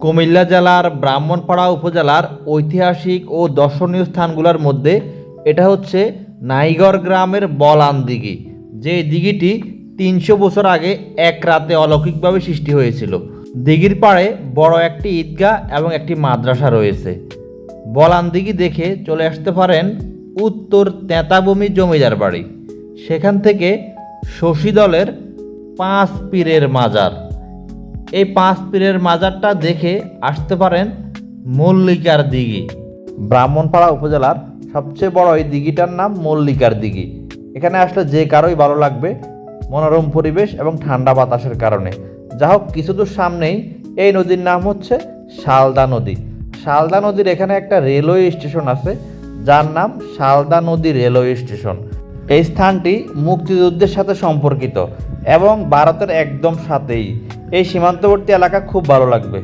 কুমিল্লা জেলার ব্রাহ্মণপাড়া উপজেলার ঐতিহাসিক ও দর্শনীয় স্থানগুলোর মধ্যে এটা হচ্ছে নাইগর গ্রামের বলান দিঘি, যে দিঘিটি তিনশো বছর আগে এক রাতে অলৌকিকভাবে সৃষ্টি হয়েছিল। দিঘির পাড়ে বড় একটি ঈদগাহ এবং একটি মাদ্রাসা রয়েছে। বলান দিঘি দেখে চলে আসতে পারেন উত্তর তেঁতাবমি জমিদার বাড়ি। সেখান থেকে শশী দলের পাঁচ পীরের মাজার। এই পাঁচ পীরের মাজারটা দেখে আসতে পারেন মল্লিকার দিঘি। ব্রাহ্মণপাড়া উপজেলার সবচেয়ে বড় এই দিঘিটার নাম মল্লিকার দিঘি। এখানে আসলে যে কারোই ভালো লাগবে, মনোরম পরিবেশ এবং ঠান্ডা বাতাসের কারণে। যা হোক, কিছু দূর সামনেই এই নদীর নাম হচ্ছে শালদা নদী। শালদা নদীর এখানে একটা রেলওয়ে স্টেশন আছে, যার নাম শালদা নদী রেলওয়ে স্টেশন। এই স্থানটি মুক্তিযুদ্ধের সাথে সম্পর্কিত এবং ভারতের একদম সাথেই। এই সীমান্তবর্তী এলাকা খুব ভালো লাগবে।